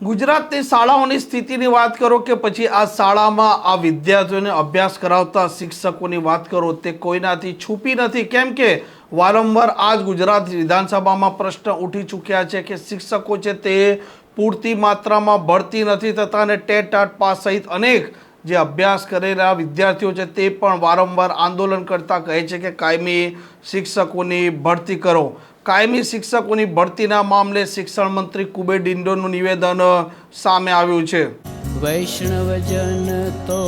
ગુજરાતની શાળાઓની સ્થિતિની વાત કરો કે પછી આ શાળામાં આ વિદ્યાર્થીઓને અભ્યાસ કરાવતા શિક્ષકોની વાત કરો તે કોઈનાથી છૂપી નથી. કેમ કે વારંવાર આજ ગુજરાત વિધાનસભામાં પ્રશ્ન ઉઠી ચૂક્યા છે કે શિક્ષકો છે તે પૂરતી માત્રામાં ભરતી નથી થતા અને ટેટ ટાટ પાસ સહિત અનેક જે અભ્યાસ કરેલા વિદ્યાર્થીઓ છે તે પણ વારંવાર આંદોલન કરતા કહે છે કે કાયમી શિક્ષકોની ભરતી કરો. કાયમી શિક્ષકોની ભરતીના મામલે શિક્ષણ મંત્રી કુબેર ડિંડોનું નિવેદન સામે આવ્યું છે. વૈષ્ણવજન તો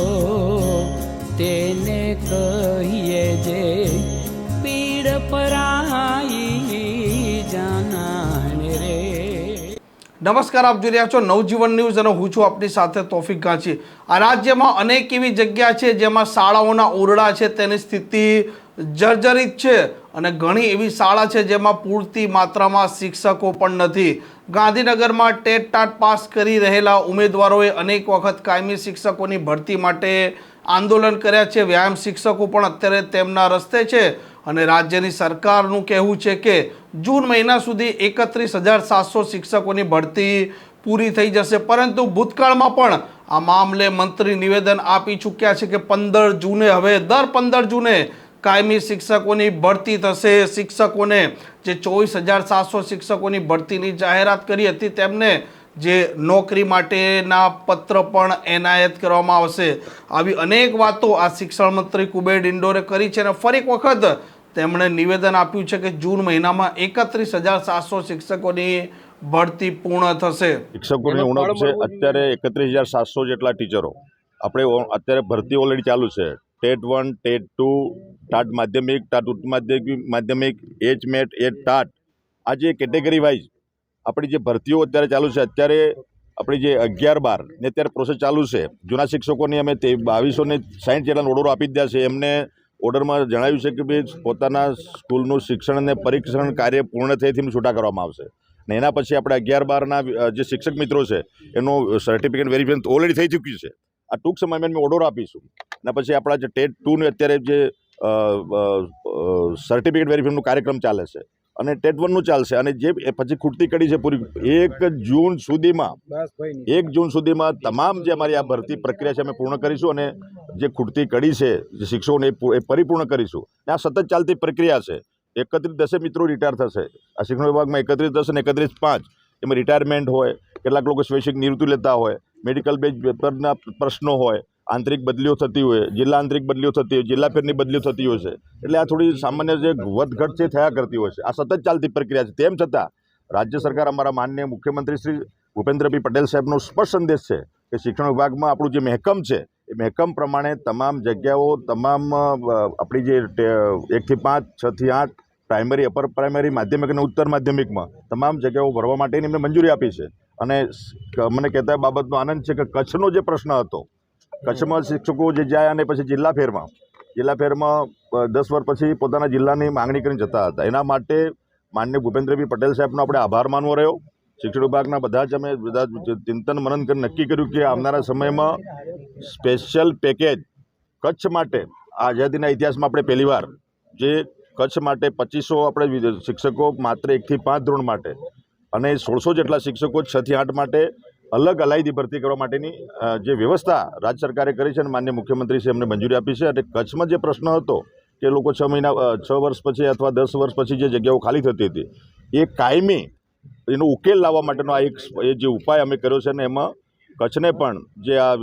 તેને કહીએ જે પીડ પરાઈ જાનાને રે. નમસ્કાર આપ જોઈ રહ્યા છો નવજીવન ન્યૂઝ અને હું છું આપની સાથે તોફિક ગાંચી. આ રાજ્યમાં અનેક એવી જગ્યા છે જેમાં શાળાઓના ઓરડા છે તેની સ્થિતિ જર્જરિત છે. અને ઘણી એવી શાળા છે જેમાં પૂરતી માત્રામાં શિક્ષકો પણ નથી. ગાંધીનગરમાં ટેટ ટાટ પાસ કરી રહેલા ઉમેદવારોએ અનેક વખત કાયમી શિક્ષકોની ભરતી માટે આંદોલન કર્યા છે. વ્યાયામ શિક્ષકો પણ અત્યારે તેમના રસ્તે છે અને રાજ્યની સરકારનું કહેવું છે કે જૂન મહિના સુધી એકત્રીસ હજાર સાતસો શિક્ષકોની ભરતી પૂરી થઈ જશે. પરંતુ ભૂતકાળમાં પણ આ મામલે મંત્રી નિવેદન આપી ચૂક્યા છે કે પંદર જૂને, હવે દર પંદર જૂને કાયમી શિક્ષકોની ભરતી થશે. શિક્ષકોને જે ચોવીસ હજાર સાતસો શિક્ષકોની ભરતીની જાહેરાત કરી હતી તેમને જે નોકરી માટેના પત્ર પણ એનાયત કરવામાં આવશે. આવી અનેક વાતો આ શિક્ષણ મંત્રી કુબેર ડિંડોરે કરી છે અને ફરી એક વખત તેમણે નિવેદન આપ્યું છે કે જૂન મહિનામાં એકત્રીસ હજાર સાતસો શિક્ષકોની ભરતી પૂર્ણ થશે. શિક્ષકોની ઉણપ છે અત્યારે એકત્રીસ હજાર સાતસો જેટલા ટીચરો. આપણે અત્યારે ભરતી ઓલરેડી ચાલુ છે. TET one TET two TAT માધ્યમિક ટાટ ઉચ્ચ માધ્યમિક માધ્યમિક એચ મેટ એચ ટાટ આ જે કેટેગરી વાઇઝ આપણી જે ભરતીઓ અત્યારે ચાલુ છે, અત્યારે આપણી જે અગિયાર બાર ને અત્યારે પ્રોસેસ ચાલુ છે, જૂના શિક્ષકોની અમે તે બાવીસો ને સાઠ જેટલા ઓર્ડરો આપી દીધા છે. એમને ઓર્ડરમાં જણાવ્યું છે કે ભાઈ પોતાના સ્કૂલનું શિક્ષણ અને પરીક્ષણ કાર્ય પૂર્ણ થઈ એમને છૂટા કરવામાં આવશે. ને એના પછી આપણે અગિયાર બારના જે શિક્ષક મિત્રો છે, એનું સર્ટિફિકેટ વેરિફિકેશન ઓલરેડી થઈ ચૂક્યું છે. આ ટૂંક સમયમાં અમે ઓર્ડર આપીશું. અને પછી આપણા જે ટેટ ટુનું અત્યારે જે સર્ટિફિકેટ વેરિફિકેશનનો કાર્યક્રમ ચાલે છે. અને ટેટ વનનું ચાલશે. અને જે પછી ખૂટતી કડી છે પૂરી એક જૂન સુધીમાં એક જૂન સુધીમાં તમામ જે અમારી આ ભરતી પ્રક્રિયા છે અમે પૂર્ણ કરીશું અને જે ખૂટતી કડી છે જે શિક્ષકોને એ પરિપૂર્ણ કરીશું. આ સતત ચાલતી પ્રક્રિયા છે. એકત્રીસ દસે મિત્રો રિટાયર થશે. આ શિક્ષણ વિભાગમાં એકત્રીસ દસ અને એકત્રીસ પાંચ. એમાં રિટાયરમેન્ટ હોય કેટલાક લોકો સ્વૈચ્છિક નિવૃત્તિ લેતા હોય મેડિકલ બેઝ પેપરના પ્રશ્નો હોય આંતરિક બદલીઓ થતી હોય, જિલ્લા આંતરિક બદલીઓ થતી હોય, જિલ્લા ફેરની બદલીઓ થતી હોય છે. એટલે આ થોડી સામાન્ય જે વધઘટ છે થયા કરતી હોય છે. આ સતત ચાલતી પ્રક્રિયા છે. તેમ છતાં, રાજ્ય સરકાર અમારા માનનીય મુખ્યમંત્રી શ્રી ભૂપેન્દ્રભાઈ પટેલ સાહેબનો સ્પષ્ટ સંદેશ છે કે શિક્ષણ વિભાગમાં આપણું જે મહેકમ છે, એ મહેકમ પ્રમાણે તમામ જગ્યાઓ, તમામ આપણી જે એકથી પાંચ, છથી આઠ, પ્રાઇમરી, અપર પ્રાઇમરી, માધ્યમિક અને ઉત્તર માધ્યમિકમાં તમામ જગ્યાઓ ભરવા માટેની એમને મંજૂરી આપી છે. અને મને કહેતા બાબતનો આનંદ છે કે કચ્છનો જે પ્રશ્ન હતો કચ્છમાં શિક્ષકો જે જાય અને પછી જિલ્લા ફેરમાં જિલ્લા ફેરમાં દસ વર્ષ પછી પોતાના જિલ્લાની માંગણી કરીને જતા હતા. એના માટે માન્ય ભૂપેન્દ્રભાઈ પટેલ સાહેબનો આપણે આભાર માનવો રહ્યો. શિક્ષણ વિભાગના બધા જ અમે બધા ચિંતન મનન કરી નક્કી કર્યું કે આવનારા સમયમાં સ્પેશિયલ પેકેજ કચ્છ માટે, આઝાદીના ઇતિહાસમાં આપણે પહેલીવાર જે કચ્છ માટે પચીસો આપણે શિક્ષકો માત્ર એકથી પાંચ ધોરણ માટે અને સોળસો જેટલા શિક્ષકો છથી આઠ માટે અલગ અલાયદી ભરતી કરવા માટેની જે વ્યવસ્થા રાજ્ય સરકારે કરી છે અને માન્ય મુખ્યમંત્રી છે એમને મંજૂરી આપી છે અને કચ્છમાં જે પ્રશ્ન હતો કે લોકો છ મહિના છ વર્ષ પછી અથવા દસ વર્ષ પછી જે જગ્યાઓ ખાલી થતી હતી, એ કાયમી એનો ઉકેલ લાવવા માટેનો આ એક એ જે ઉપાય અમે કર્યો છે ને એમાં કચ્છને પણ જે આ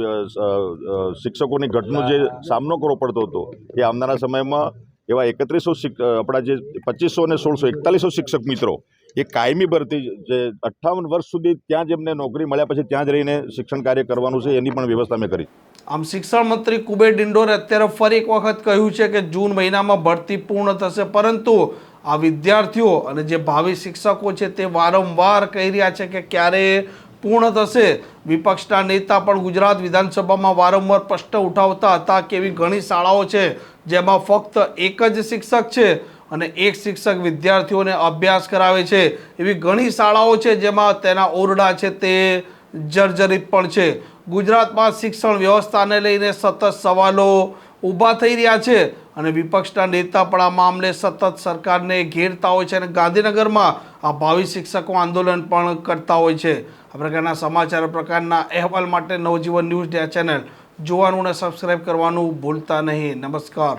શિક્ષકોની ઘટનો જે સામનો કરવો પડતો હતો, એ આવનારા સમયમાં એવા એકત્રીસો આપણા જે પચીસો અને સોળસો એકતાલીસો શિક્ષક મિત્રો એ કાયમી ભરતી જે અઠ્ઠાવન વર્ષ સુધી ત્યાં જ એમને નોકરી મળ્યા પછી ત્યાં જ રહીને શિક્ષણ કાર્ય કરવાનું છે એની પણ વ્યવસ્થા મેં કરી. આમ શિક્ષણ મંત્રી કુબેર ડિંડોરે અત્યારે ફરી એક વખત કહ્યું છે કે જૂન મહિનામાં ભરતી પૂર્ણ થશે, પરંતુ આ વિદ્યાર્થીઓ અને જે ભાવિ શિક્ષકો છે તે વારંવાર કહી રહ્યા છે કે ક્યારે પૂર્ણ થશે. વિપક્ષના નેતા પણ ગુજરાત વિધાનસભામાં વારંવાર પ્રશ્ન ઉઠાવતા હતા કે એવી ઘણી શાળાઓ છે જેમાં ફક્ત એક જ શિક્ષક છે. અને એક શિક્ષક વિદ્યાર્થીઓને અભ્યાસ કરાવે છે. એવી ઘણી શાળાઓ છે જેમાં તેના ઓરડા છે તે જર્જરિત પણ છે. ગુજરાતમાં શિક્ષણ વ્યવસ્થાને લઈને સતત સવાલો ઊભા થઈ રહ્યા છે અને વિપક્ષના નેતા પણ આ મામલે સતત સરકારને ઘેરતા હોય છે અને ગાંધીનગરમાં આ ભાવિ શિક્ષકો આંદોલન પણ કરતા હોય છે. આ પ્રકારના સમાચાર પ્રકારના અહેવાલ માટે નવજીવન ન્યૂઝ ચેનલ. જોવાનું અને સબસ્ક્રાઈબ કરવાનું ભૂલતા નહીં. નમસ્કાર.